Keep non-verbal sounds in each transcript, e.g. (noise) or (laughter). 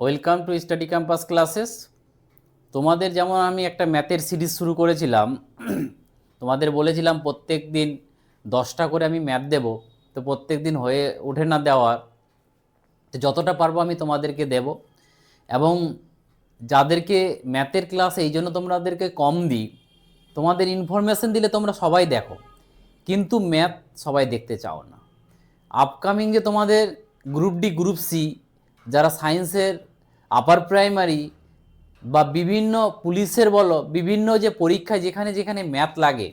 Welcome to study campus classes তোমাদের যেমন আমি একটা ম্যাথের সিরিজ শুরু করেছিলাম, (clears throat) তোমাদের বলেছিলাম প্রত্যেক দিন দশটা করে আমি ম্যাথ দেব, তো প্রত্যেক দিন হয়ে ওঠে না দেওয়ার। তো যতটা পারব আমি তোমাদেরকে দেব। এবং যাদেরকে ম্যাথের ক্লাস এই জন্য তোমাদেরকে কম দিই, তোমাদের ইনফরমেশন দিলে তোমরা সবাই দেখো। কিন্তু ম্যাথ সবাই দেখতে চাও না। আপকামিং যে তোমাদের গ্রুপ ডি গ্রুপ সি যারা সায়েন্সের আপার প্রাইমারি বা বিভিন্ন পুলিশের বলো, বিভিন্ন যে পরীক্ষায় যেখানে যেখানে ম্যাথ লাগে,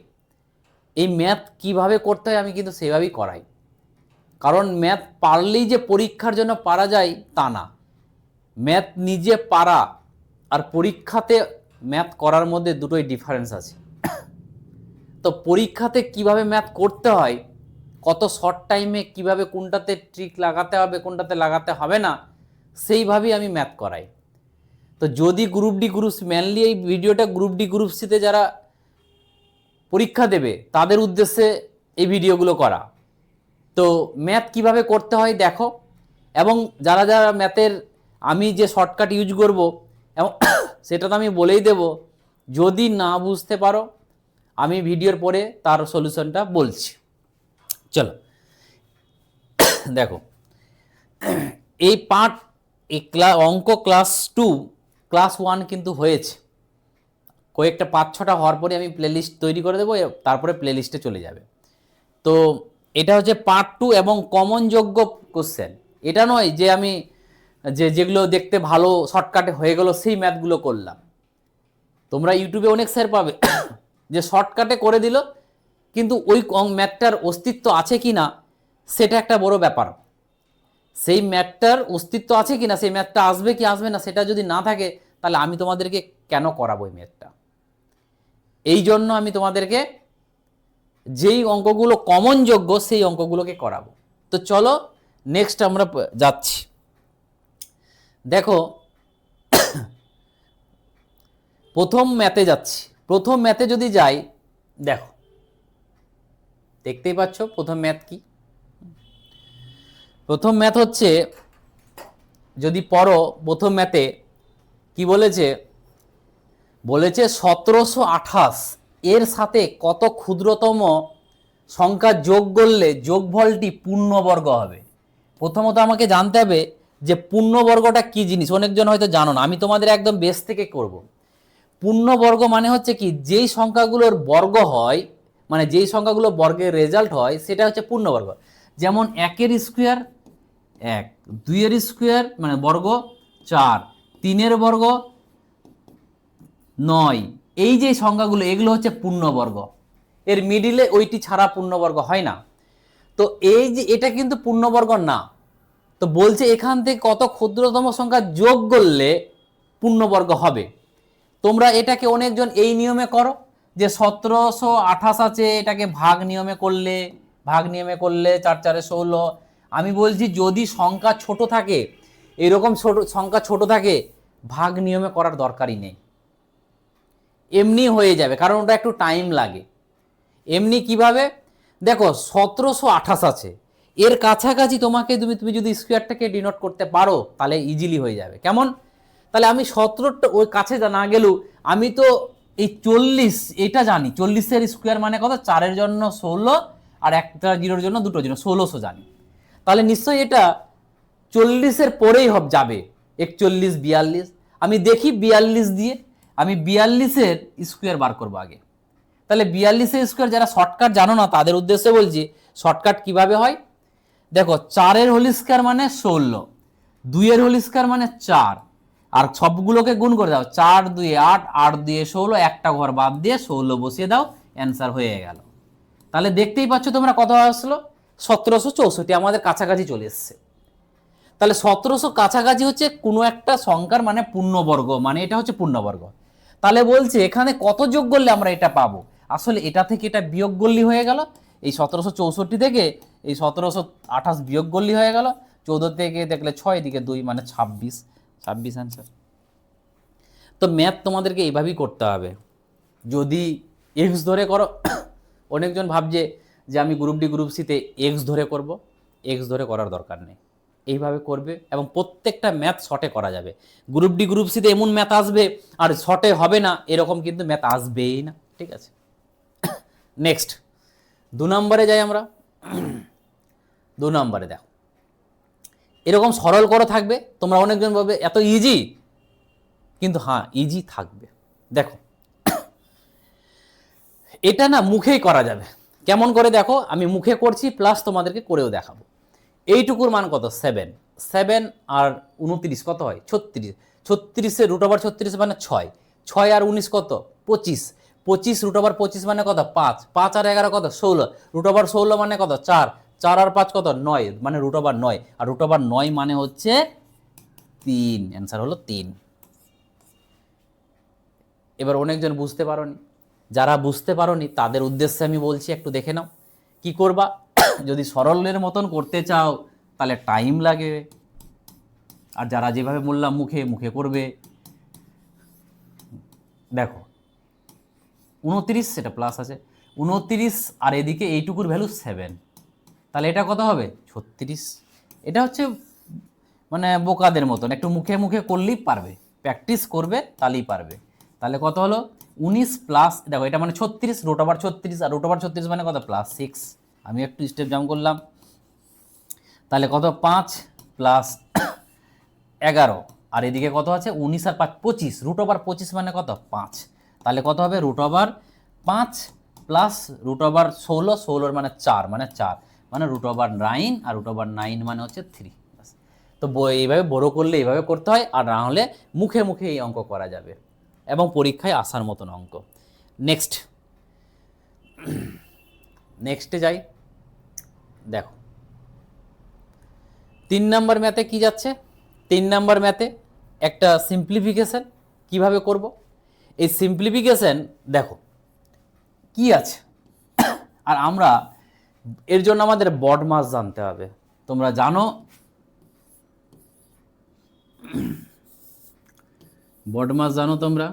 এই ম্যাথ কীভাবে করতে হয় আমি কিন্তু সেভাবেই করাই। কারণ ম্যাথ পারলেই যে পরীক্ষার জন্য পারা যায়, তা না। ম্যাথ নিজে পারা আর পরীক্ষাতে ম্যাথ করার মধ্যে দুটোই ডিফারেন্স আছে। তো পরীক্ষাতে কীভাবে ম্যাথ করতে হয়, কত শর্ট টাইমে কীভাবে কোনটাতে ট্রিক লাগাতে হবে, কোনটাতে লাগাতে হবে না সেইভাবেই আমি ম্যাথ করাই। তো যদি গ্রুপ ডি গ্রুপ মেনলি এই ভিডিওটা গ্রুপ ডি গ্রুপ সিতে যারা পরীক্ষা দেবে, তাদের উদ্দেশ্যে এই ভিডিওগুলো করা। তো ম্যাথ কীভাবে করতে হয় দেখো, এবং যারা যারা ম্যাথের আমি যে শর্টকাট ইউজ করব, এবং সেটা তো আমি বলেই দেব, যদি না বুঝতে পারো, আমি ভিডিওর পরে তার সলিউশনটা বলছি। চলো। দেখো, এই পার্ট এই ক্লা, অঙ্ক ক্লাস টু, ক্লাস ওয়ান কিন্তু হয়েছে। কয়েকটা পাঁচ ছটা হওয়ার পরে আমি প্লেলিস্ট তৈরি করে দেবো তারপরে প্লেলিস্টে চলে যাবে। তো এটা হচ্ছে পার্ট টু এবং কমন যোগ্য কোশ্চেন। এটা নয় যে আমি, যে যেগুলো দেখতে ভালো, শর্টকাটে হয়ে গেল, সেই ম্যাথগুলো করলাম। তোমরা ইউটিউবে অনেক স্যার পাবে (coughs) যে শর্টকাটে করে দিল, কিন্তু ওই ম্যাথটার অস্তিত্ব আছে কি না, সেটা একটা বড় ব্যাপার। সেই ম্যাথটার অস্তিত্ব আছে কি না সেই ম্যাথটা আসবে কি আসবে না, সেটা যদি না থাকে, তাহলে আমি তোমাদেরকে কেন করাবো এই ম্যাথটা এই জন্য আমি তোমাদেরকে যেই অঙ্কগুলো কমন যোগ্য, সেই অঙ্কগুলোকে করাবো। তো চলো নেক্সট আমরা যাচ্ছি। দেখো, প্রথম ম্যাথে যাচ্ছি। প্রথম ম্যাথে যদি যাই, দেখো, দেখতেই পাচ্ছ প্রথম ম্যাথ কি? প্রথম ম্যাথ হচ্ছে, যদি পড়ো প্রথম ম্যাথে, কি বলেছে? বলেছে সতেরোশো আঠাশ। এর সাথে কত ক্ষুদ্রতম সংখ্যা যোগ করলে যোগফলটি পূর্ণবর্গ হবে? প্রথমত আমাকে জানতে হবে যে পূর্ণবর্গটা কি জিনিস? অনেকজন হয়তো জানো না, আমি তোমাদের একদম বেস থেকে করব। পূর্ণবর্গ মানে হচ্ছে কি, যেই সংখ্যাগুলোর বর্গ হয় মানে যেই সংখ্যাগুলো বর্গের রেজাল্ট হয়, সেটা হচ্ছে পূর্ণবর্গ। যেমন একের স্কোয়ার এক। দুইয়ের স্কোয়ার মানে বর্গ, চার। তিনের বর্গ, নয়। এই যে সংখ্যাগুলো এগুলো হচ্ছে পূর্ণবর্গ। এর মিডিলে ওইটি ছাড়া পূর্ণবর্গ হয় না। তো এই যে, এটা কিন্তু পূর্ণবর্গ না। তো বলছে এখান থেকে কত ক্ষুদ্রতম সংখ্যা যোগ করলে পূর্ণবর্গ হবে। তোমরা এটাকে অনেকজন এই নিয়মে করো যে সতেরোশো আঠাশ আছে, এটাকে ভাগ নিয়মে করলে, ভাগ নিয়মে করলে চার চারে ষোলো আমি বলছি যদি সংখ্যা ছোট থাকে, এরকম ছোট, সংখ্যা ছোট থাকে, ভাগ নিয়মে করার দরকারই নেই। এমনি হয়ে যাবে, কারণ ওটা একটু টাইম লাগে। এমনি কীভাবে? দেখো, সতেরোশো আঠাশ আছে। এর কাছাকাছি তোমাকে তুমি তুমি যদি স্কোয়ারটাকে ডিনোট করতে পারো, তাহলে ইজিলি হয়ে যাবে। কেমন? তাহলে আমি সতেরোটা, ওই কাছে না গেলেও আমি তো এই চল্লিশ, এটা জানি, চল্লিশের স্কোয়ার মানে কত? চারের জন্য ষোলো, আর একটা জিরোর জন্য দুটো জন্য, ষোলোশো জানি। তাহলে নিশ্চয়ই এটা চল্লিশের পরেই হব, যাবে। একচল্লিশ, বিয়াল্লিশ। আমি দেখি বিয়াল্লিশ দিয়ে আমি বিয়াল্লিশের স্কোয়ার বার করব আগে। তাহলে বিয়াল্লিশের স্কোয়ার যারা শর্টকাট জানো না, তাদের উদ্দেশ্যে বলছি শর্টকাট কীভাবে হয়? দেখো, চারের হোল স্কোয়ার মানে ষোলো, দুইয়ের হোল স্কোয়ার মানে চার। আর সবগুলোকে গুণ করে দাও, চার, দুই, আট আট দিয়ে ষোলো, একটা ঘর বাদ দিয়ে ষোলো বসিয়ে দাও অ্যান্সার হয়ে গেল। তাহলে দেখতেই পাচ্ছ তোমরা কত আসলো? সতেরোশো চৌষট্টি আমাদের কাছাকাছি চলে এসছে। তাহলে সতেরোশো কাছাকাছি হচ্ছে কোনো একটা সংখ্যার মানে পূর্ণবর্গ মানে এটা হচ্ছে পূর্ণবর্গ। তাহলে বলছে এখানে কত যোগ করলে আমরা এটা পাবো? আসলে এটা থেকে এটা বিয়োগ গল্লি হয়ে গেল। এই সতেরোশো চৌষট্টি থেকে এই সতেরোশো আঠাশ বিয়োগ গল্লি হয়ে গেল। চৌদ্দ থেকে দেখলে ছয় দিকে দুই মানে ছাব্বিশ। ছাব্বিশ অ্যান্সার তো ম্যাথ তোমাদেরকে এইভাবেই করতে হবে। যদি এক্স ধরে করো, (coughs) অনেকজন ভাবছে যে আমি গ্রুপ ডি গ্রুপ সিতে এক্স ধরে করব এক্স ধরে করার দরকার নেই। এইভাবে করবে এবং প্রত্যেকটা ম্যাথ শর্টে করা যাবে। গ্রুপ ডি গ্রুপ সিতে এমন ম্যাথ আসবে, আর শর্টে হবে না, এরকম কিন্তু ম্যাথ আসবেই না, ঠিক আছে? নেক্সট দু নম্বরে যাই আমরা। দু নম্বরে দেখো। এরকম সরল করে থাকবে, তোমরা অনেকজন ভাবে এত ইজি কিন্তু হ্যাঁ ইজি থাকবে। দেখো, এটা না মুখেই করা যাবে। কেমন করে দেখো? আমি মুখে করছি প্লাস তোমাদেরকে করেও দেখাবো। এইটুকুর মান কত? সেভেন সেভেন আর উনত্রিশ কত হয়? ছত্রিশ। ছত্রিশে রুট ওভার ছত্রিশ মানে ছয়। ছয় আর উনিশ কত? পঁচিশ। পঁচিশ রুট ওভার পঁচিশ মানে কত? পাঁচ। পাঁচ আর এগারো কত? ষোলো। রুট ওভার ষোলো মানে কত? চার। চার আর পাঁচ কত? নয়। মানে রুট ওভার নয়। আর রুট ওভার নয় মানে হচ্ছে তিন। অ্যান্সার হলো তিন। এবার অনেকজন বুঝতে পারোনি। যারা বুঝতে পারোনি, তাদের উদ্দেশ্যে আমি বলছি, একটু দেখে নাও। কি করবা? (coughs) যদি সরলের মতন করতে চাও, তাহলে টাইম লাগে। আর যারা যেভাবে বললাম মুখে মুখে করবে। দেখো, উনত্রিশ, সেটা প্লাস আছে। উনত্রিশ আর এদিকে এইটুকুর ভ্যালু সেভেন তাহলে এটা কত হবে? ছত্রিশ। এটা হচ্ছে মানে বোকাদের মতন। একটু মুখে মুখে করলেই পারবে। প্র্যাকটিস করবে, তাহলেই পারবে। তাহলে কত হলো? উনিশ প্লাস দেখো, এটা মানে ছত্রিশ রুট ওভার ছত্রিশ, আর রুট ওভার ছত্রিশ মানে কত? প্লাস সিক্স আমি একটু স্টেপ জাম করলাম। তাহলে কত? পাঁচ প্লাস (coughs) এগারো। আর এদিকে কত আছে? উনিশ আর পাঁচ, পঁচিশ। রুট ওভার পঁচিশ মানে কত? পাঁচ। তাহলে কত হবে? রুট ওভার পাঁচ প্লাস রুট ওভার ষোলো। ষোলোর মানে চার মানে চার। মানে রুট ওভার নাইন আর রুট ওভার নাইন মানে হচ্ছে থ্রি তো এইভাবে বড় করলে এইভাবে করতে হয়, আর না হলে মুখে মুখে এই অঙ্ক করা যাবে। এবং পরীক্ষায় আসার মতন অঙ্ক। নেক্সট নেক্সটে যাই। দেখো। তিন নাম্বার ম্যাথে কি যাচ্ছে? তিন নাম্বার ম্যাথে একটা সিম্পলিফিকেশন কীভাবে করব? এই সিম্পলিফিকেশন দেখো, কি আছে? আর আমরা এর জন্য আমাদের বড মাস জানতে হবে। তোমরা জানো বড মাস জানো তোমরা?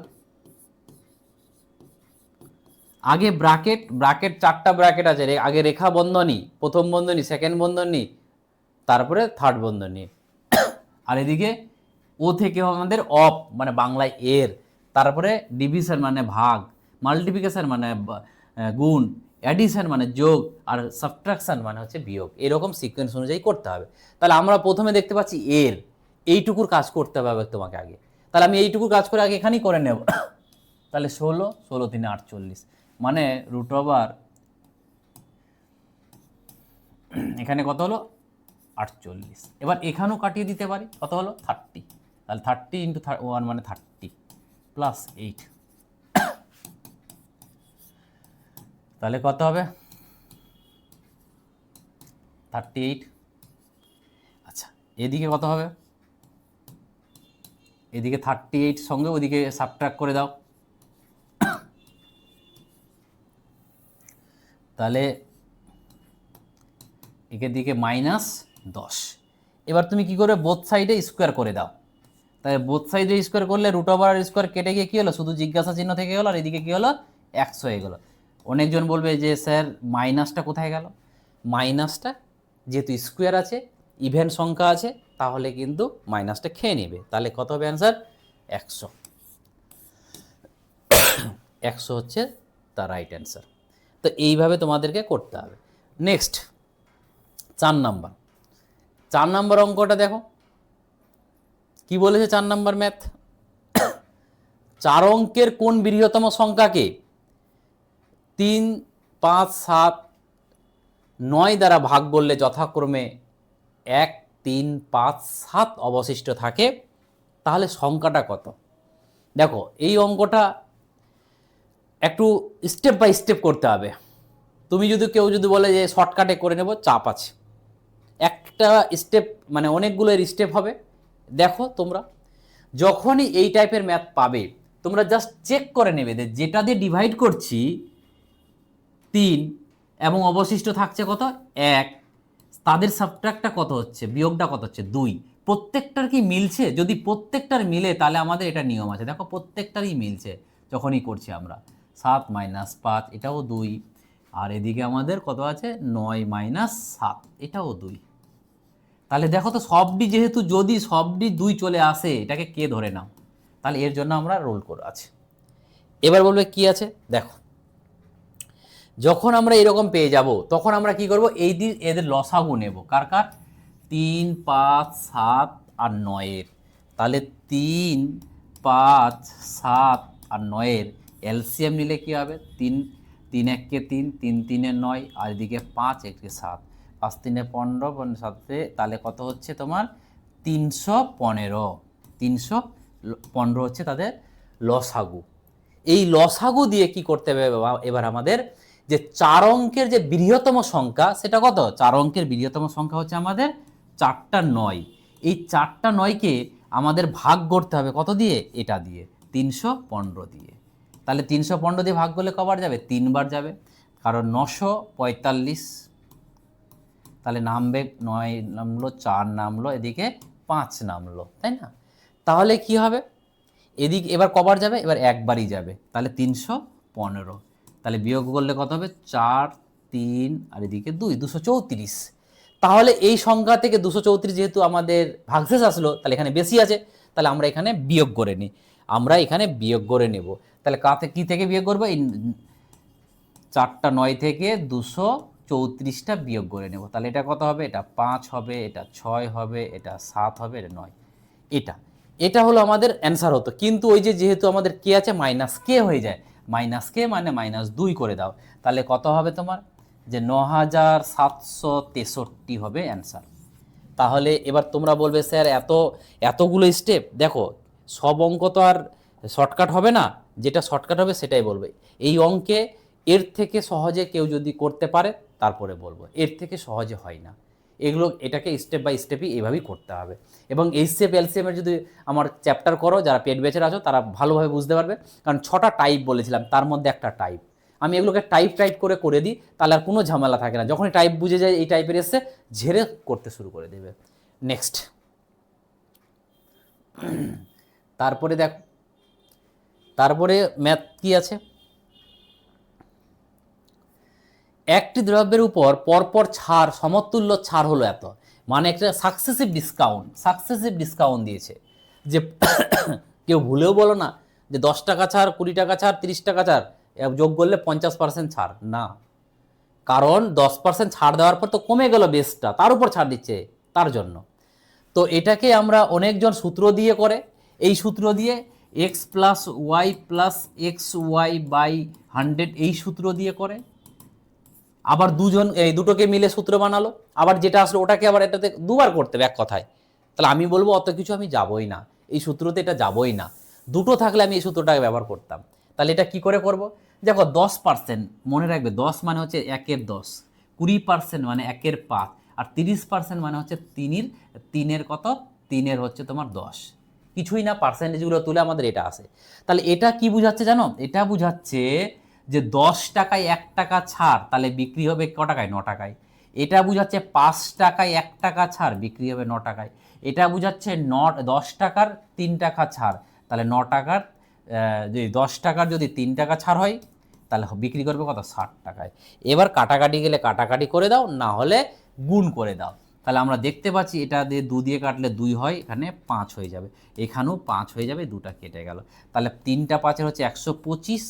আগে ব্র্যাকেট ব্র্যাকেট চারটা ব্র্যাকেট আছে। আগে রেখা বন্ধনী, প্রথম বন্ধনী সেকেন্ড বন্ধনী, তারপরে থার্ড বন্ধনী। আর এদিকে ও থেকে আমাদের অফ মানে বাংলায় এর, তারপরে ডিভিশন মানে ভাগ মাল্টিপ্লিকেশন মানে গুণ অ্যাডিশন মানে যোগ, আর সাবট্রাকশন মানে হচ্ছে বিয়োগ। এরকম সিকোয়েন্স অনুযায়ী করতে হবে। তাহলে আমরা প্রথমে দেখতে পাচ্ছি এর। এইটুকুর কাজ করতে হবে তোমাকে আগে। তাহলে আমি এইটুকু কাজ করে আগে এখানেই করে নেব। তাহলে ষোলো ষোলো তিনে আটচল্লিশ। মানে রুট ওভার এখানে কত হলো? আটচল্লিশ। এবার এখানেও কাটিয়ে দিতে পারি। কত হলো? থার্টি তাহলে থার্টি ইন্টু ওয়ান মানে থার্টি প্লাস এইট তাহলে কত হবে? থার্টি এইট আচ্ছা এদিকে কত হবে? এদিকে থার্টি এইট সঙ্গে ওদিকে সাবট্রাক্ট করে দাও। তাহলে একের দিকে মাইনাস দশ। এবার তুমি কি করবে? বোথ সাইডে স্কোয়ার করে দাও। তাহলে বোথ সাইডে স্কোয়ার করলে রুট ওভার আর স্কোয়ার কেটে গিয়ে কী হলো? শুধু জিজ্ঞাসা চিহ্ন থেকে গেলো, আর এদিকে কী হলো? একশো হয়ে গেলো। অনেকজন বলবে যে, স্যার মাইনাসটা কোথায় গেল? মাইনাসটা যেহেতু স্কোয়ার আছে ইভেন সংখ্যা আছে তাহলে কিন্তু মাইনাসটা খেয়ে নেবে। তাহলে কত হবে অ্যান্সার একশো। একশো হচ্ছে তার রাইট অ্যান্সার তো এইভাবে তোমাদেরকে করতে হবে। নেক্সট চার নাম্বার চার নাম্বার অঙ্কটা দেখো। কি বলেছে চার নাম্বার ম্যাথ চার অঙ্কের কোন বৃহত্তম সংখ্যাকে তিন, পাঁচ, সাত, নয় দ্বারা ভাগ করলে যথাক্রমে এক তিন, পাঁচ, সাত অবশিষ্ট থাকে, তাহলে সংখ্যাটা কত? দেখো, এই অঙ্কটা একটু স্টেপ বাই স্টেপ করতে হবে। তুমি যদি কেউ যদি বলে যে শর্টকাটে করে নেব, চাপ আছে। একটা স্টেপ মানে অনেকগুলো স্টেপ হবে। দেখো তোমরা, যখনই এই টাইপের ম্যাথ পাবে, তোমরা জাস্ট চেক করে নেবে যে যেটা দিয়ে ডিভাইড করছি, তিন এবং অবশিষ্ট থাকছে কত? এক। তাদের সাবট্রাক্টটা কত হচ্ছে? বিয়োগটা কত হচ্ছে? দুই। প্রত্যেকটার কি মিলছে? যদি প্রত্যেকটার মিলে, তাহলে আমাদের এটা নিয়ম আছে। দেখো, প্রত্যেকটারই মিলছে, যখনই করছি আমরা। সাত মাইনাস পাঁচ, এটাও দুই। আর এদিকে আমাদের কত আছে? নয় মাইনাস সাত, এটাও দুই। তাহলে দেখো তো, সবডি যেহেতু যদি সবডি দুই চলে আসে, এটাকে কে ধরে নাও? তাহলে এর জন্য আমরা রোল করে আছে। এবার বলবে কি আছে? দেখো যখন আমরা এরকম পেয়ে যাব, তখন আমরা কি করব? এই দিন এদের লসাগু নেব। কার কার? তিন, পাঁচ, সাত আর নয়ের। তাহলে তিন, পাঁচ, সাত আর নয়ের। এলসিএম নিলে কি হবে? তিন তিন এককে তিন তিন তিনে নয়, আর এদিকে পাঁচ এককে সাত। পাঁচ তিনে পনেরো পনেরো সাতে, তাহলে কত হচ্ছে তোমার? তিনশো পনেরো। তিনশো পনেরো হচ্ছে তাদের লসাগু। এই লসাগু দিয়ে কি করতে হবে? এবার আমাদের যে চার অঙ্কের যে বৃহত্তম সংখ্যা, সেটা কত? চার অঙ্কের বৃহত্তম সংখ্যা হচ্ছে আমাদের চারটা নয়। এই চারটা নয়কে আমাদের ভাগ করতে হবে কত দিয়ে? এটা দিয়ে, তিনশো পনেরো দিয়ে। তাহলে তিনশো পনেরো দিয়ে ভাগ করলে কবার যাবে? তিনবার যাবে। কারণ নশো পঁয়তাল্লিশ, তাহলে নামবে নয় নামলো, চার নামলো, এদিকে পাঁচ নামলো, তাই না? তাহলে কি হবে? এদিক, এবার কবার যাবে? এবার একবারই যাবে। তাহলে তিনশো পনেরো। তাহলে বিয়োগ করলে কত হবে? চার, তিন আর এদিকে দুই, দুশো চৌত্রিশ। তাহলে এই সংখ্যা থেকে দুশো চৌত্রিশ যেহেতু আমাদের ভাগশেষ আসলো, তাহলে এখানে বেশি আছে, তাহলে আমরা এখানে বিয়োগ করে নিই। আমরা এখানে বিয়োগ করে নেব। তাহলে কাতে কী থেকে বিয়োগ করব? এই চারটা নয় থেকে দুশো চৌত্রিশটা বিয়োগ করে নেব। তাহলে এটা কত হবে? এটা পাঁচ হবে, এটা ছয় হবে, এটা সাত হবে, এটা নয়। এটা এটা হলো আমাদের অ্যান্সার হতো। কিন্তু ওই যে যেহেতু আমাদের কে আছে মাইনাস কে হয়ে যায় মাইনাস কে মানে মাইনাস দুই করে দাও। তাহলে কত হবে তোমার? যে ন হাজার সাতশো তেষট্টি হবে অ্যান্সার। তাহলে এবার তোমরা বলবে, স্যার, এত, এতগুলো স্টেপ, দেখো, সব অঙ্ক তো আর শর্টকাট হবে না। যেটা শর্টকাট হবে সেটাই বলবে। এই অঙ্কে এর থেকে সহজে কেউ যদি করতে পারে, তারপরে বলব। এর থেকে সহজে হয় না। এগুলো এটাকে স্টেপ বাই স্টেপই এভাবেই করতে হবে। এবং এই স্টেপ এলসিএমের যদি আমার চ্যাপ্টার করো, যারা পেট বেচের আছো, তারা ভালোভাবে বুঝতে পারবে। কারণ ছটা টাইপ বলেছিলাম, তার মধ্যে একটা টাইপ আমি এগুলোকে টাইপ টাইপ করে করে দিই, তাহলে আর কোনো ঝামেলা থাকে না। যখনই টাইপ বুঝে যায়, এই টাইপের এসে ঝেড়ে করতে শুরু করে দেবে। নেক্সট তারপরে দেখ, তারপরে ম্যাথ কি আছে? একটি দ্রব্যের উপর পরপর ছাড়, সমতুল্য ছাড় হলো এত। মানে একটা সাকসেসিভ ডিসকাউন্ট সাকসেসিভ ডিসকাউন্ট দিয়েছে। যে (coughs) কেউ ভুলেও বলো না যে দশ টাকা ছাড়, কুড়ি টাকা ছাড়, তিরিশ টাকা ছাড় যোগ করলে পঞ্চাশ পার্সেন্ট ছাড়। না। কারণ দশ পার্সেন্ট ছাড় দেওয়ার পর তো কমে গেল বেসটা তার উপর ছাড় দিচ্ছে তার জন্য। তো এটাকে আমরা অনেকজন সূত্র দিয়ে করে, এই সূত্র দিয়ে x plus y plus x y by hundred এই সূত্র দিয়ে করে। আবার দুজন, এই দুটোকে মিলে সূত্র বানালো। আবার যেটা আসলো, ওটাকে আবার এটাতে দুবার করতে হবে এক কথায়। তাহলে আমি বলব, অত কিছু আমি যাবই না। এই সূত্রতে এটা যাবই না। দুটো থাকলে আমি এই সূত্রটাকে ব্যবহার করতাম। তাহলে এটা কি করে করব? দেখো, দশ পার্সেন্ট মনে রাখবে, দশ মানে হচ্ছে একের দশ। কুড়ি পার্সেন্ট মানে একের পাঁচ। আর তিরিশ পার্সেন্ট মানে হচ্ছে তিনের তিনের কত? তিনের হচ্ছে তোমার দশ। কিছুই না পার্সেন্টেজগুলো তুলে আমাদের এটা আসে তাহলে এটা কি বুঝাচ্ছে জানো? এটা বুঝাচ্ছে যে দশ টাকায় এক টাকা ছাড়, তাহলে বিক্রি হবে ক টাকায়? ন টাকায়। এটা বুঝাচ্ছে পাঁচ টাকায় এক টাকা ছাড়, বিক্রি হবে ন টাকায়। এটা বুঝাচ্ছে ন, দশ টাকার তিন টাকা ছাড়। তাহলে ন টাকার যদি দশ টাকার যদি তিন টাকা ছাড় হয়, তাহলে বিক্রি করবে কত? ষাট টাকায়। এবার কাটাকাটি গেলে কাটাকাটি করে দাও, না হলে গুণ করে দাও। তাহলে আমরা দেখতে পাচ্ছি এটা দিয়ে দু দিয়ে কাটলে দুই হয়, এখানে পাঁচ হয়ে যাবে। এখানেও পাঁচ হয়ে যাবে, দুটা কেটে গেল। তাহলে তিনটা পাঁচের হচ্ছে একশো পঁচিশ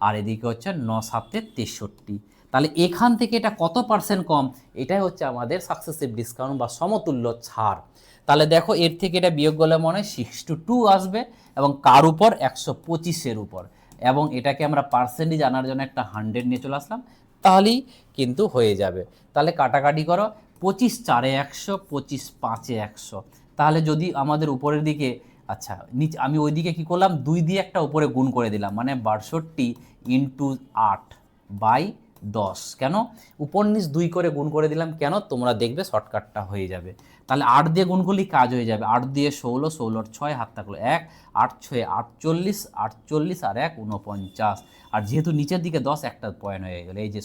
আর এদিকে হচ্ছে ন সাতে তেষট্টি। তাহলে এখান থেকে এটা কত পার্সেন্ট কম? এটাই হচ্ছে আমাদের সাকসেসিভ ডিসকাউন্ট বা সমতুল্য ছাড়। তাহলে দেখো, এর থেকে এটা বিয়োগ করলে মনে হয় সিক্স টু টু আসবে এবং কার উপর? একশো পঁচিশের উপর। এবং এটাকে আমরা পার্সেন্টেজ আনার জন্য একটা হান্ড্রেড নিয়ে চলে আসলাম। তাহলেই কিন্তু হয়ে যাবে। তাহলে কাটাকাটি করো, পঁচিশ চারে একশো, পঁচিশ পাঁচে একশো। তাহলে যদি আমাদের উপরের দিকে আচ্ছা নিচ, আমি ওই দিকে কী করলাম? দুই দিয়ে একটা উপরে গুণ করে দিলাম মানে বাষট্টি ইন্টু আট বাই দশ। কেন? উপর নিচ দুই করে গুণ করে দিলাম, কেন? তোমরা দেখবে শর্টকাটটা হয়ে যাবে। তাহলে আট দিয়ে গুণ করলেই কাজ হয়ে যাবে? আট দিয়ে ষোলো, ষোলোর ছয়, হাত থাকল এক, আট ছয় আটচল্লিশ আটচল্লিশ আর এক উনপঞ্চাশ আর যেহেতু নিচের দিকে দশ, একটা পয়েন্ট হয়ে গেলো, এই যে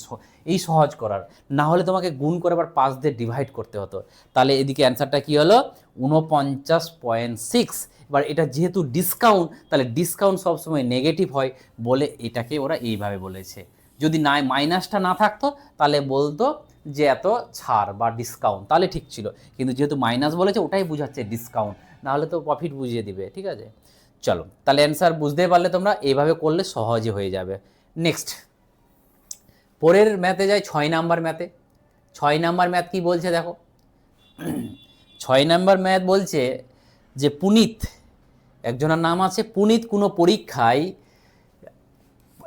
এই সহজ করার। না হলে তোমাকে গুণ করে আবার পাঁচ দিয়ে ডিভাইড করতে হতো। তাহলে এদিকে অ্যান্সারটা কী হলো? উনপঞ্চাশ পয়েন্ট সিক্স এবার এটা যেহেতু ডিসকাউন্ট তাহলে ডিসকাউন্ট সবসময় নেগেটিভ হয় বলে এটাকে ওরা এইভাবে বলেছে। যদি না মাইনাসটা না থাকতো, তাহলে বলতো যে এত ছাড় বা ডিসকাউন্ট তাহলে ঠিক ছিল। কিন্তু যেহেতু মাইনাস বলেছে, ওটাই বোঝাচ্ছে ডিসকাউন্ট নাহলে তো প্রফিট বুঝিয়ে দিবে, ঠিক আছে? চলো, তাহলে অ্যান্সার বুঝতে পারলে তোমরা এইভাবে করলে সহজে হয়ে যাবে। নেক্সট পরের ম্যাথে যায় ছয় নাম্বার ম্যাথে ছয় নাম্বার ম্যাথ কি বলছে দেখো? ছয় নাম্বার ম্যাথ বলছে যে পুনিত একজনের নাম আছে পুনিত, কোনো পরীক্ষায়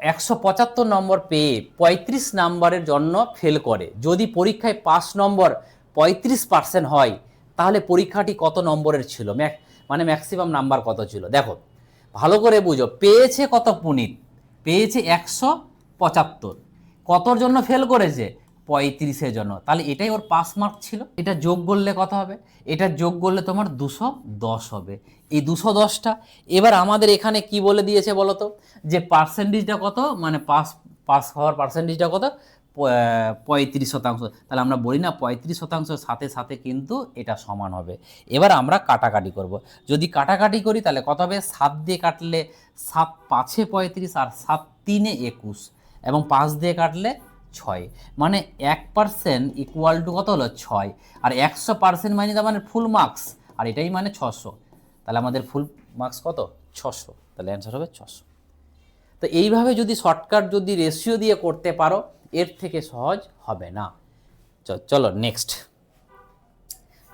একশো পঁচাত্তর নম্বর পেয়ে পঁয়ত্রিশ নম্বরের জন্য ফেল করে। যদি পরীক্ষায় পাঁচ নম্বর পঁয়ত্রিশ পার্সেন্ট হয়, তাহলে পরীক্ষাটি কত নম্বরের ছিল? ম্যাক- মানে ম্যাক্সিমাম নাম্বার কত ছিল? দেখো, ভালো করে বুঝো, পেয়েছে কত পুনিত? পেয়েছে একশো পঁচাত্তর। কতর জন্য ফেল করেছে? পঁয়ত্রিশের জন্য। তাহলে এটাই ওর পাস মার্ক ছিল। এটা যোগ করলে কত হবে? এটা যোগ করলে তোমার দুশো দশ হবে। এই দুশো দশটা, এবার আমাদের এখানে কি বলে দিয়েছে বলো তো? যে পার্সেন্টেজটা কত? মানে পাস পাস হওয়ার পার্সেন্টেজটা কত? পঁয়ত্রিশ শতাংশ। তাহলে আমরা বলি না পঁয়ত্রিশ শতাংশের সাথে সাথে কিন্তু এটা সমান হবে। এবার আমরা কাটাকাটি করব। যদি কাটাকাটি করি তাহলে কত হবে? সাত দিয়ে কাটলে সাত পাঁচে পঁয়ত্রিশ আর সাত তিনে একুশ। এবং পাঁচ দিয়ে কাটলে ছয়। মানে এক পার্সেন্ট ইকুয়াল টু কত হলো? ছয়। আর একশো পার্সেন্ট মানে তার মানে ফুল মার্কস আর এটাই মানে ছশো। তাহলে আমাদের ফুল মার্কস কত? ছশো। তাহলে অ্যান্সার হবে ছশো। তো এইভাবে যদি শর্টকাট যদি রেশিও দিয়ে করতে পারো, এর থেকে সহজ হবে না। চলো নেক্সট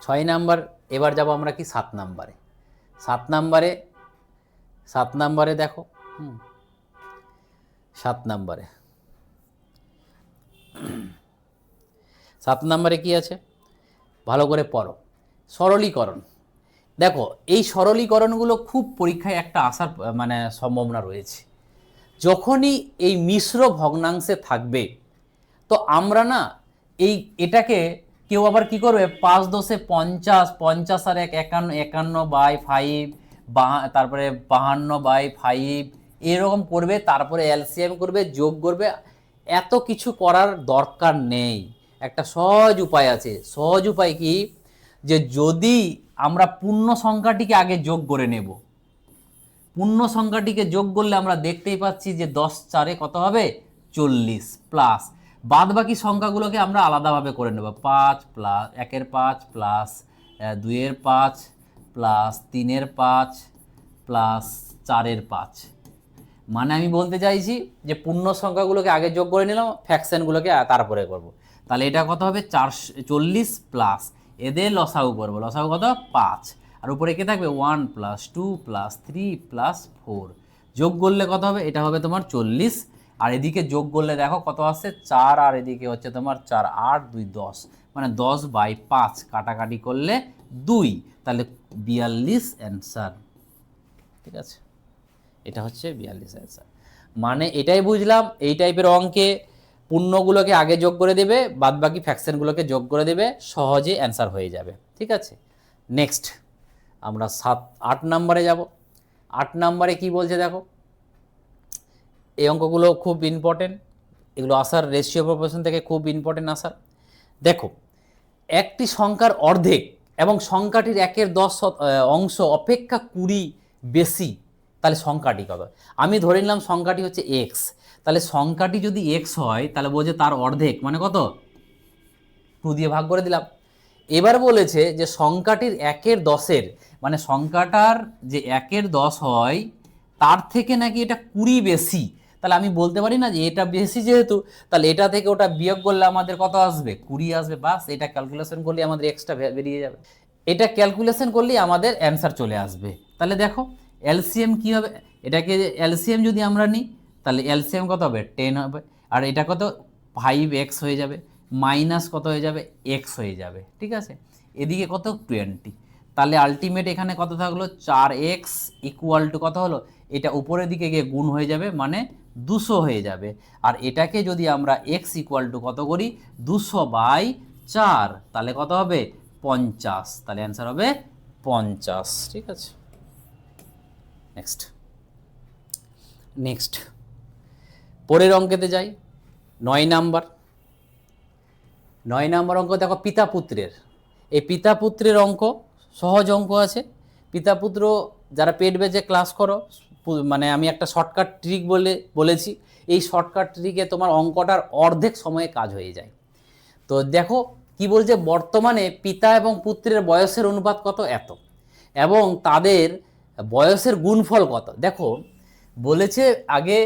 ছয় নাম্বার, এবার যাব আমরা কি? সাত নাম্বারে। সাত নাম্বারে সাত নাম্বারে দেখো। হুম। সাত নাম্বারে। সাত নাম্বারে কি আছে? ভালো করে পড়ো। সরলীকরণ। দেখো, এই সরলীকরণগুলো খুব পরীক্ষায় একটা আসার মানে সম্ভাবনা রয়েছে। যখনই এই মিশ্র ভগ্নাংশে থাকবে, তো আমরা না, এই, এটাকে কেউ আবার কি করবে? পাঁচ দশে পঞ্চাশ পঞ্চাশ আর এক, একান্ন একান্ন বাই ফাইভ, বা, তারপরে বাহান্ন বাই ফাইভ, এরকম করবে, তারপরে এলসিএম করবে, যোগ করবে এত কিছু করার দরকার নেই। একটা সহজ উপায় আছে। সহজ উপায় কি? যে যদি আমরা পূর্ণ সংখ্যাটিকে আগে যোগ করে নেব। পূর্ণ সংখ্যাটিকে যোগ করলে আমরা দেখতেই পাচ্ছি যে দশ চারে কত হবে? চল্লিশ প্লাস বাদ বাকি সংখ্যাগুলোকে আমরা আলাদাভাবে করে নেব। পাঁচ প্লাস একের পাঁচ প্লাস দুইয়ের পাঁচ প্লাস তিনের পাঁচ প্লাস চারের পাঁচ। মানে আমি বলতে চাইছি যে পূর্ণ সংখ্যাগুলোকে আগে যোগ করে নিলাম ফ্যাকশনগুলোকে তারপরে করব। তাহলে এটা কত হবে? চারশো চল্লিশ প্লাস এদের লসাগু করব। লসাগু কত? পাঁচ। আর উপরে কে থাকবে? One plus two plus three plus four. যোগ করলে কত হবে? এটা হবে তোমার চল্লিশ। আর এদিকে যোগ করলে দেখো কত আসছে? চার। আর এদিকে হচ্ছে তোমার চার, আট, দুই, দশ। মানে দশ বাই পাঁচ কাটাকাটি করলে দুই। তাহলে বিয়াল্লিশ অ্যান্সার ঠিক আছে? এটা হচ্ছে বিয়াল্লিশ অ্যান্সার মানে এটাই বুঝলাম, এই টাইপের অঙ্কে পূর্ণগুলোকে আগে যোগ করে দেবে বাদ বাকি ফ্যাকশনগুলোকে যোগ করে দেবে সহজে অ্যান্সার হয়ে যাবে। ঠিক আছে? নেক্সট আমরা সাত, আট নম্বরে যাব। আট নম্বরে কি বলছে দেখো? এই অঙ্কগুলো খুব ইম্পর্টেন্ট এগুলো আসার রেশিও প্রপোর্শন থেকে খুব ইম্পর্টেন্ট আসার। দেখো, একটি সংখ্যার অর্ধেক এবং সংখ্যাটির একের দশ অংশ অপেক্ষা কুড়ি বেশি তাহলে সংখ্যাটি কত? আমি ধরে নিলাম সংখ্যাটি হচ্ছে এক্স তাহলে সংখ্যাটি যদি এক্স হয়, তাহলে বলছে তার অর্ধেক মানে কত? টু দিয়ে ভাগ করে দিলাম। এবার বলেছে যে সংখ্যাটির একের দশের মানে সংখ্যাটার যে একের দশ হয়, তার থেকে নাকি এটা কুড়ি বেশি। তাহলে আমি বলতে পারি না যে এটা বেশি যেহেতু, তাহলে এটা থেকে ওটা বিয়োগ করলে আমাদের কত আসবে? কুড়ি আসবে, বাস এটা ক্যালকুলেশন করলে আমাদের এক্সট্রা বেরিয়ে যাবে। এটা ক্যালকুলেশন করলেই আমাদের অ্যান্সার চলে আসবে। তাহলে দেখো এলসিএম কি হবে? এটাকে এলসিএম যদি আমরা নিই, তাহলে এলসিএম কত হবে? টেন হবে। আর এটা কত? ফাইভ এক্স হয়ে যাবে। মাইনাস কত হয়ে যাবে? এক্স হয়ে যাবে। ঠিক আছে? এদিকে কত? টোয়েন্টি। তাহলে আলটিমেট এখানে কত থাকল? চার এক্স ইকুয়াল টু কত হলো? এটা উপরের দিকে গিয়ে গুণ হয়ে যাবে মানে দুশো হয়ে যাবে। আর এটাকে যদি আমরা এক্স ইকুয়াল টু কত করি? দুশো বাই চার। তাহলে কত হবে? পঞ্চাশ। তাহলে অ্যান্সার হবে পঞ্চাশ। ঠিক আছে? নেক্সট নেক্সট পরের অঙ্কেতে যাই। নয় নাম্বার। নয় নাম্বার অঙ্ক দেখো পিতা পুত্রের। এই পিতা পুত্রের অঙ্ক সহজ অঙ্ক আছে। পিতা পুত্র যারা পেট বেজে ক্লাস করো মানে আমি একটা শর্টকাট ট্রিক বলে, বলেছি। এই শর্টকাট ট্রিকে তোমার অঙ্কটার অর্ধেক সময়ে কাজ হয়ে যায়। তো দেখো কি বলছে, বর্তমানে পিতা এবং পুত্রের বয়সের অনুপাত কত এত? এবং তাদের বয়সের গুণফল কত? দেখো, বলেছে আগে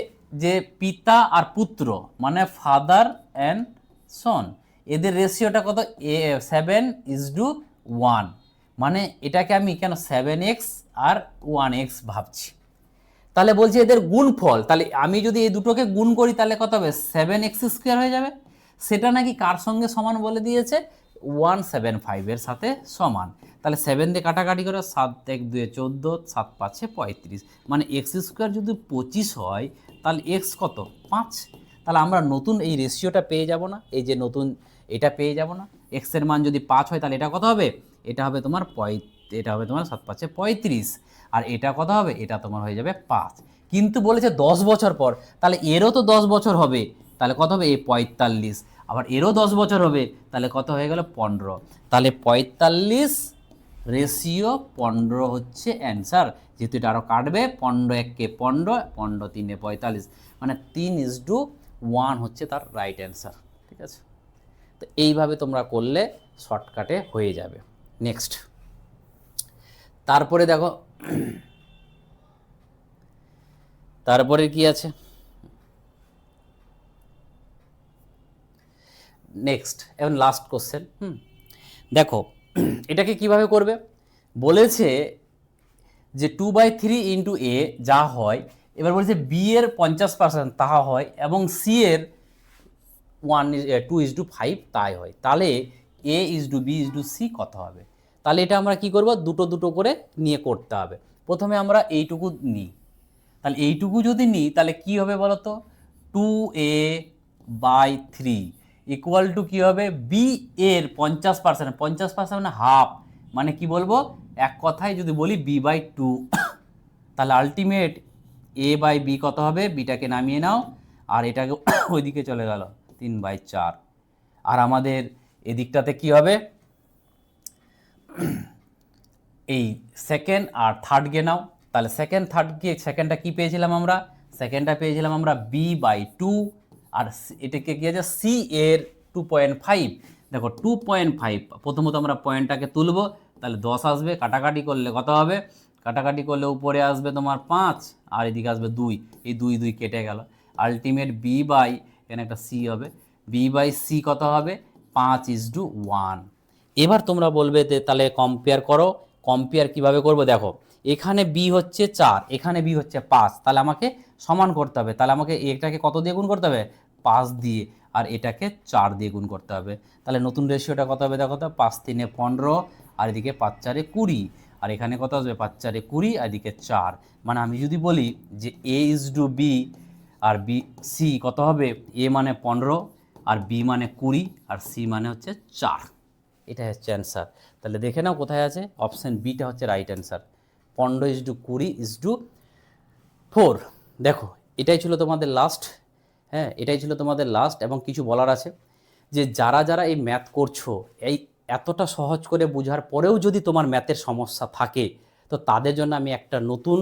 যে পিতা আর পুত্র মানে ফাদার অ্যান্ড সন এদের রেশিওটা কত? A seven is to one মানে এটাকে আমি কেন সেভেন এক্স আর ওয়ান এক্স ভাবছি? তাহলে বলছি এদের গুণফল, তাহলে আমি যদি এই দুটোকে গুণ করি, তাহলে কত হবে? সেভেন এক্স স্কোয়ার হয়ে যাবে। সেটা নাকি কার সঙ্গে সমান বলে দিয়েছে? ওয়ান সেভেন ফাইভের সাথে সমান। তাহলে সেভেন দিয়ে কাটাকাটি করে, সাত এক দুয়ে চোদ্দ, সাত পাঁচে পঁয়ত্রিশ। মানে এক্স স্কোয়ার যদি পঁচিশ হয়, তাহলে এক্স কত? পাঁচ। তাহলে আমরা নতুন এই রেশিওটা পেয়ে যাব না। এই যে নতুন এটা পেয়ে যাব না। এক্সের মান যদি পাঁচ হয়, তাহলে এটা কত হবে? এটা হবে তোমার পঁয় এটা হবে তোমার সাত পাঁচে পঁয়ত্রিশ। আর এটা কত হবে? এটা তোমার হয়ে যাবে পাঁচ। কিন্তু বলেছে দশ বছর পর, তাহলে এরও তো দশ বছর হবে। তাহলে কত হবে? এই পঁয়তাল্লিশ। আবার এরও দশ বছর হবে। তাহলে কত হয়ে গেল? পনেরো। তাহলে পঁয়তাল্লিশ রেশিও পনেরো হচ্ছে অ্যান্সার যেহেতু এটা আরও কাটবে, পনেরো এককে পনেরো পনেরো তিনে পঁয়তাল্লিশ। মানে তিন ইজ টু ওয়ান হচ্ছে তার রাইট অ্যান্সার ঠিক আছে? তো এইভাবে তোমরা করলে শর্টকাটে হয়ে যাবে। নেক্সট তারপরে দেখো, তারপরে কি আছে? নেক্সট এখন লাস্ট কোশ্চেন হুম? দেখো (clears throat) এটাকে কীভাবে করবে? বলেছে যে two by three into A যা হয়, এবার বলেছে বি এর পঞ্চাশ পার্সেন্ট তাহা হয় এবং সি এর one two is to five তাই হয়। তাহলে A is to B is to C কত হবে। তাহলে এটা আমরা কি করব? দুটো দুটো করে নিয়ে করতে হবে। প্রথমে আমরা এইটুকু নিই। তাহলে এইটুকু যদি নিই, তাহলে কি হবে বলো তো two A by three equal to কী হবে? বি এর পঞ্চাশ পার্সেন্ট পঞ্চাশ পার্সেন্ট মানে হাফ মানে কি বলব? এক কথায় যদি বলি বি বাই টু তাহলে আলটিমেট এ বাই বি কত হবে? বিটাকে নামিয়ে নাও, আর এটাকে (coughs) ওইদিকে চলে গেল, তিন বাই চার। আর আমাদের এদিকটাতে কি হবে? (coughs) এই সেকেন্ড আর থার্ড গে নাও। তাহলে সেকেন্ড থার্ড গিয়ে সেকেন্ডটা কি পেয়েছিলাম আমরা? সেকেন্ডটা পেয়েছিলাম আমরা বি বাই টু আর এটাকে কি আছে? সি এর টু পয়েন্ট ফাইভ দেখো টু পয়েন্ট ফাইভ প্রথমত আমরা পয়েন্টটাকে তুলবো, তাহলে দশ আসবে, কাটাকাটি করলে কত হবে? কাটাকাটি করলে উপরে আসবে তোমার পাঁচ, আর এদিকে আসবে দুই। এই দুই দুই কেটে গেল। আলটিমেট বি বাই এখানে একটা সি হবে। বি বাই সি কত হবে? পাঁচ ইজ টু ওয়ান এবার তোমরা বলবে যে, তাহলে কম্পেয়ার করো। কম্পেয়ার কীভাবে করব? দেখো, এখানে বি হচ্ছে চার, এখানে বি হচ্ছে পাঁচ। তাহলে আমাকে সমান করতে হবে। তাহলে আমাকে এটাকে কত দিয়ে গুণ করতে হবে? পাঁচ দিয়ে আর এটাকে চার দিয়ে গুণ করতে হবে। তাহলে নতুন রেশিওটা কত হবে দেখো তো? পাঁচ তিনে পনেরো, আর এদিকে পাঁচ চারে কুড়ি, আর এখানে কত আসবে? পাঁচ চারে কুড়ি, আর এদিকে চার। মানে আমি যদি বলি যে এ ইজ টু বি আর বি সি কত হবে? এ মানে পনেরো, আর বি মানে কুড়ি, আর সি মানে হচ্ছে চার। এটা হচ্ছে অ্যান্সার তাহলে দেখে নাও কোথায় আছে? অপশান বিটা হচ্ছে রাইট অ্যান্সার পনেরো ইজ টু কুড়ি ইজ টু ফোর দেখো, এটাই ছিল তোমাদের লাস্ট হ্যাঁ এটাই ছিল তোমাদের লাস্ট এবং কিছু বলার আছে যে যারা যারা এই ম্যাথ করছ, এই এতটা সহজ করে বোঝার পরেও যদি তোমার ম্যাথের সমস্যা থাকে, তো তাদের জন্য আমি একটা নতুন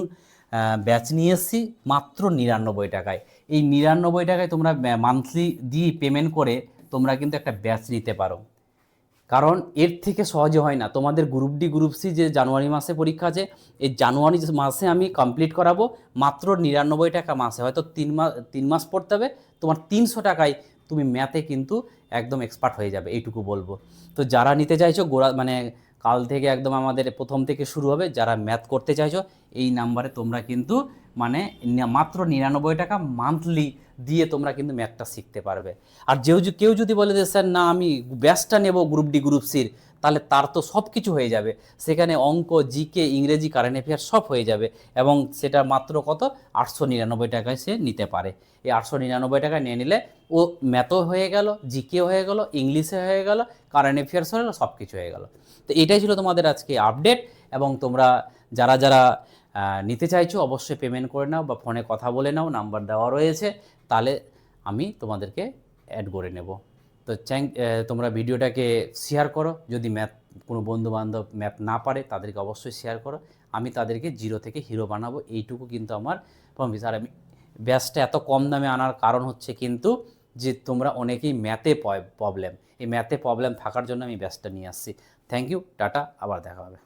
ব্যাচ নিয়ে এসেছি মাত্র নিরানব্বই টাকায়। এই নিরানব্বই টাকায় তোমরা মান্থলি দিয়ে পেমেন্ট করে তোমরা কিন্তু একটা ব্যাচ নিতে পারো। কারণ এর থেকে সহজে হয় না। তোমাদের গ্রুপ ডি গ্রুপ সি যে জানুয়ারি মাসে পরীক্ষা আছে, এই জানুয়ারি মাসে আমি কমপ্লিট করাবো মাত্র নিরানব্বই টাকা মাসে। হয়তো তিন মাস তিন মাস পড়তে হবে, তোমার তিনশো টাকায় তুমি ম্যাথে কিন্তু একদম এক্সপার্ট হয়ে যাবে, এইটুকু বলব। তো যারা নিতে চাইছো, গোড়া মানে কাল থেকে একদম আমাদের প্রথম থেকে শুরু হবে, যারা ম্যাথ করতে চাইছো, এই নাম্বারে তোমরা কিন্তু মানে মাত্র নিরানব্বই টাকা মান্থলি দিয়ে তোমরা কিন্তু ম্যাথটা শিখতে পারবে। আর যেও যে- কেউ যদি বলে যে, স্যার, না, আমি ব্যাচটা নেব গ্রুপ ডি গ্রুপ সির তাহলে তার তো সব কিছু হয়ে যাবে। সেখানে অঙ্ক জিকে ইংরেজি কারেন্ট অ্যাফেয়ার সব হয়ে যাবে এবং সেটা মাত্র কত? আটশো নিরানব্বই টাকায় সে নিতে পারে। এই আটশো নিরানব্বই টাকা নিয়ে নিলে ও ম্যাথও হয়ে গেল জিকে হয়ে গেল ইংলিশে হয়ে গেল কারেন্ট অ্যাফেয়ার্স হয়ে গেল সব কিছু হয়ে গেল। তো এটাই ছিল তোমাদের আজকে আপডেট এবং তোমরা যারা যারা নিতে চাইছো, অবশ্যই পেমেন্ট করে নাও বা ফোনে কথা বলে নাও নাম্বার দেওয়া রয়েছে, তাহলে আমি তোমাদেরকে অ্যাড করে নেব। তো চ্যাং তোমরা ভিডিওটাকে শেয়ার করো, যদি ম্যাথ কোনো বন্ধু বান্ধব ম্যাথ না পারে, তাদেরকে অবশ্যই শেয়ার করো। আমি তাদেরকে জিরো থেকে হিরো বানাবো, এইটুকু কিন্তু আমার প্রমিস আর আমি ব্যাসটা এত কম দামে আনার কারণ হচ্ছে কিন্তু যে তোমরা অনেকেই ম্যাথে প্রবলেম এই ম্যাথে প্রবলেম থাকার জন্য আমি ব্যাচটা নিয়ে আসছি। থ্যাংক ইউ টাটা, আবার দেখা হবে।